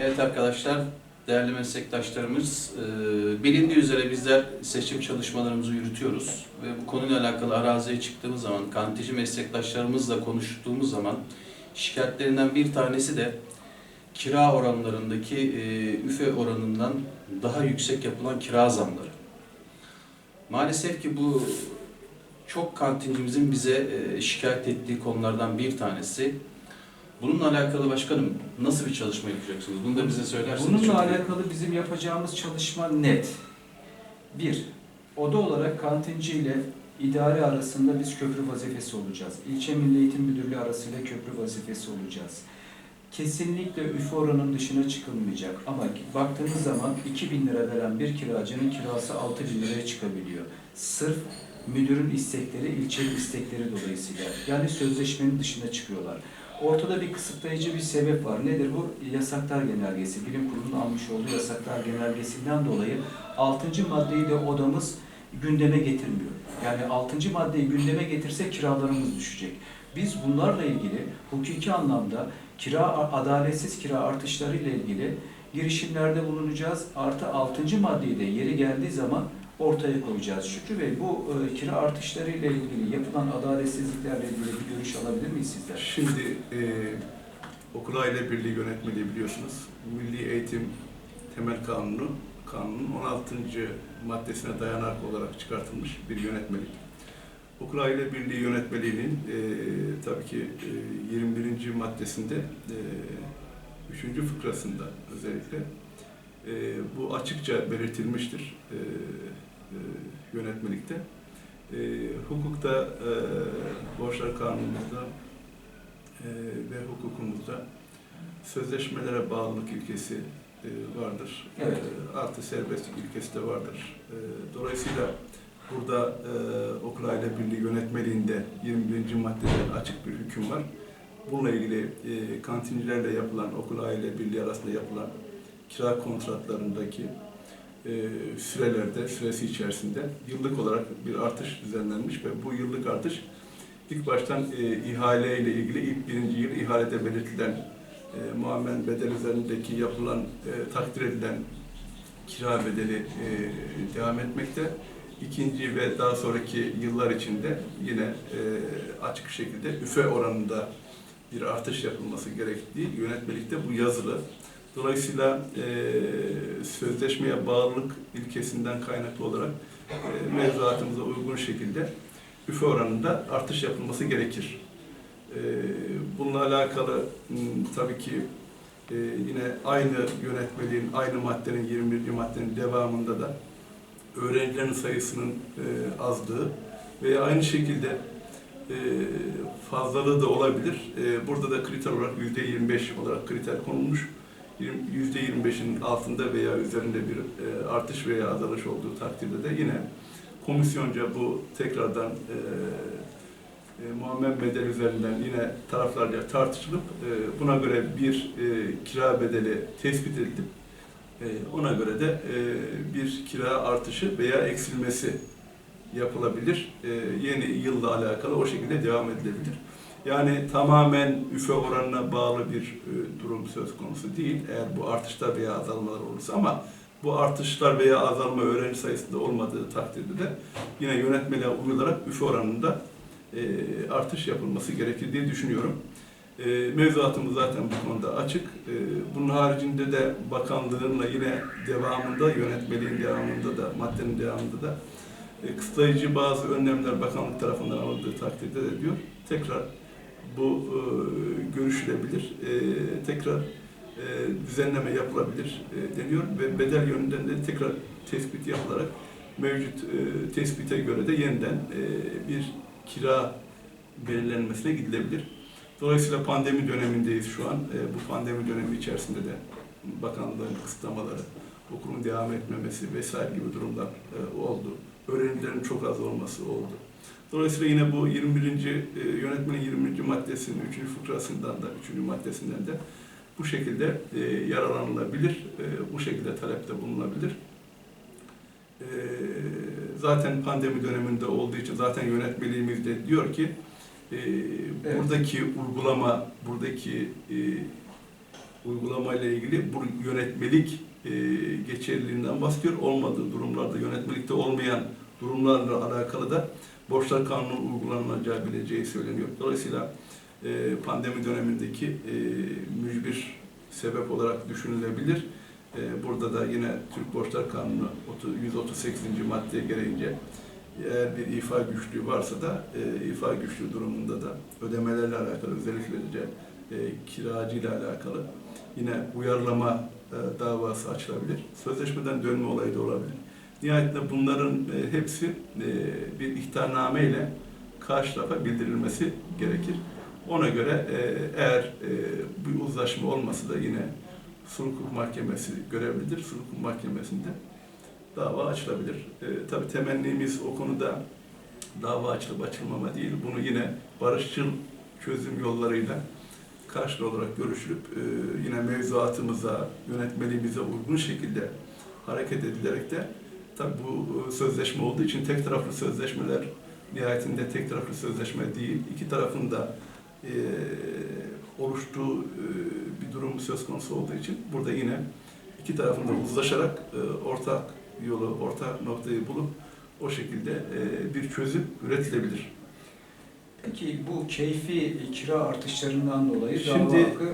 Evet arkadaşlar, değerli meslektaşlarımız, e, bilindiği üzere bizler seçim çalışmalarımızı yürütüyoruz ve bu konuyla alakalı araziye çıktığımız zaman, kantici meslektaşlarımızla konuştuğumuz zaman şikayetlerinden bir tanesi de kira oranlarındaki e, üfe oranından daha yüksek yapılan kira zamları. Maalesef ki bu çok kantincimizin bize e, şikayet ettiği konulardan bir tanesi. Bununla alakalı başkanım nasıl bir çalışma yapacaksınız? Bunu da bize söylerseniz. Bununla alakalı bizim yapacağımız çalışma net. Bir, oda olarak kantinci ile idare arasında biz köprü vazifesi olacağız. İlçe Milli Eğitim Müdürlüğü arasıyla köprü vazifesi olacağız. Kesinlikle üfe oranın dışına çıkılmayacak ama baktığınız zaman 2000 lira veren bir kiracının kirası 6000 liraya çıkabiliyor. Sırf müdürün istekleri, ilçenin istekleri dolayısıyla. Yani sözleşmenin dışına çıkıyorlar. Ortada bir kısıtlayıcı bir sebep var. Nedir bu? Yasaklar genelgesi. Bilim kurulunun almış olduğu yasaklar genelgesinden dolayı 6. maddeyi de odamız gündeme getirmiyor. Yani 6. maddeyi gündeme getirse kiralarımız düşecek. Biz bunlarla ilgili hukuki anlamda kira adaletsiz kira artışları ile ilgili girişimlerde bulunacağız. Artı 6. maddeyi de yeri geldiği zaman ortaya koyacağız. Şükrü Bey bu e, kira artışları ile ilgili yapılan adaletsizliklerle ilgili bir görüş alabilir miyiz sizler? Şimdi e, okul aile birliği yönetmeliği biliyorsunuz. Milli Eğitim Temel Kanunu, kanunun 16. maddesine dayanak olarak çıkartılmış bir yönetmelik. Okul aile birliği yönetmeliğinin e, tabii ki e, 21. maddesinde e, 3. fıkrasında özellikle e, bu açıkça belirtilmiştir e, yönetmelikte. E, hukukta, e, borçlar kanunumuzda e, ve hukukumuzda sözleşmelere bağlılık ilkesi e, vardır. Evet. E, artı serbestlik ilkesi de vardır. E, dolayısıyla burada e, okul aile birliği yönetmeliğinde 21. maddede açık bir hüküm var. Bununla ilgili e, kantincilerle yapılan, okul aile birliği arasında yapılan kira kontratlarındaki sürelerde, süresi içerisinde yıllık olarak bir artış düzenlenmiş ve bu yıllık artış ilk baştan e, ihale ile ilgili ilk birinci yıl ihalede belirtilen e, muammen bedel üzerindeki yapılan, e, takdir edilen kira bedeli e, devam etmekte. İkinci ve daha sonraki yıllar içinde yine e, açık şekilde üfe oranında bir artış yapılması gerektiği yönetmelikte bu yazılı. Dolayısıyla e, sözleşmeye bağlılık ilkesinden kaynaklı olarak e, mevzuatımıza uygun şekilde üfe oranında artış yapılması gerekir. E, bununla alakalı tabii ki e, yine aynı yönetmeliğin, aynı maddenin 21. maddenin devamında da öğrencilerin sayısının e, azlığı veya aynı şekilde e, fazlalığı da olabilir. E, burada da kriter olarak %25 olarak kriter konulmuş. %25'in altında veya üzerinde bir e, artış veya azalış olduğu takdirde de yine komisyonca bu tekrardan e, e, muammer bedel üzerinden yine taraflarca tartışılıp e, buna göre bir e, kira bedeli tespit edilip e, ona göre de e, bir kira artışı veya eksilmesi yapılabilir. E, yeni yılla alakalı o şekilde devam edilebilir. Yani tamamen üfe oranına bağlı bir e, durum söz konusu değil. Eğer bu artışlar veya azalmalar olursa ama bu artışlar veya azalma öğrenci sayısında olmadığı takdirde de yine yönetmeliğe uyularak üfe oranında e, artış yapılması gerekir diye düşünüyorum. E, mevzuatımız zaten bu konuda açık. E, bunun haricinde de bakanlığınla yine devamında, yönetmeliğin devamında da, maddenin devamında da e, kısıtlayıcı bazı önlemler bakanlık tarafından alındığı takdirde de diyor, tekrar bu e, görüşülebilir, e, tekrar e, düzenleme yapılabilir e, deniyor ve bedel yönünden de tekrar tespit yapılarak mevcut e, tespite göre de yeniden e, bir kira belirlenmesine gidilebilir. Dolayısıyla pandemi dönemindeyiz şu an. E, bu pandemi dönemi içerisinde de bakanlığın kısıtlamaları, okulun devam etmemesi vesaire gibi durumlar e, oldu. Öğrencilerin çok az olması oldu. Dolayısıyla yine bu 21. e, yönetmenin 20. maddesinin 3. fıkrasından da 3. maddesinden de bu şekilde e, yararlanılabilir, e, bu şekilde talepte bulunabilir. E, zaten pandemi döneminde olduğu için zaten yönetmeliğimiz de diyor ki e, Evet. buradaki uygulama, buradaki e, uygulamayla ilgili bu yönetmelik e, geçerliliğinden bahsediyor. Olmadığı durumlarda yönetmelikte olmayan durumlarla alakalı da borçlar kanunu uygulanacağı bileceği söyleniyor. Dolayısıyla e, pandemi dönemindeki e, mücbir sebep olarak düşünülebilir. Burada da yine Türk Borçlar Kanunu 30 138. madde gereğince eğer bir ifa güçlüğü varsa da ifa güçlüğü durumunda da ödemelerle alakalı özellikle e, kiracıyla alakalı yine uyarlama e, davası açılabilir. Sözleşmeden dönme olayı da olabilir. Nihayetinde bunların e, hepsi e, bir ihtarname ile karşı tarafa bildirilmesi gerekir. Ona göre e, eğer e, bir uzlaşma olması da yine sulh mahkemesi görevlidir. Sulh mahkemesinde dava açılabilir. E, tabii temennimiz o konuda dava açılıp açılmama değil. Bunu yine barışçıl çözüm yollarıyla karşılıklı olarak görüşülüp e, yine mevzuatımıza, yönetmeliğimize uygun şekilde hareket edilerek de tabii bu e, sözleşme olduğu için tek taraflı sözleşmeler nihayetinde tek taraflı sözleşme değil. iki tarafın da e, oluştuğu e, bir durum söz konusu olduğu için burada yine iki tarafın da uzlaşarak e, ortak yolu, ortak noktayı bulup o şekilde e, bir çözüm üretilebilir. Peki bu keyfi kira artışlarından dolayı Şimdi- dava hakkı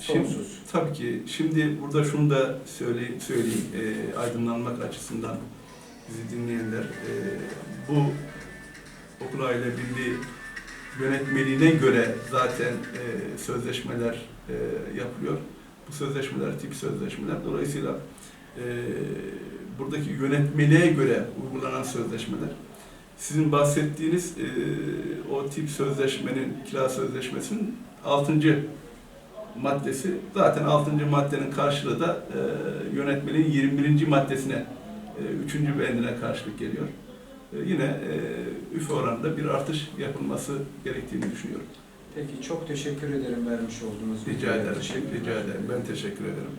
şimdi- sonsuz. Tabii ki şimdi burada şunu da söyleyeyim, söyleyeyim e, aydınlanmak açısından bizi dinleyenler e, bu okul aile birliği yönetmeliğine göre zaten e, sözleşmeler e, yapılıyor. Bu sözleşmeler tip sözleşmeler. Dolayısıyla e, buradaki yönetmeliğe göre uygulanan sözleşmeler sizin bahsettiğiniz e, o tip sözleşmenin, kira sözleşmesinin 6 maddesi zaten 6. maddenin karşılığı da e, yönetmeliğin 21. maddesine, e, 3. bendine karşılık geliyor. E, yine e, üfe oranında bir artış yapılması gerektiğini düşünüyorum. Peki çok teşekkür ederim vermiş olduğunuz Rica ederim. için. Rica ederim. Ben teşekkür ederim.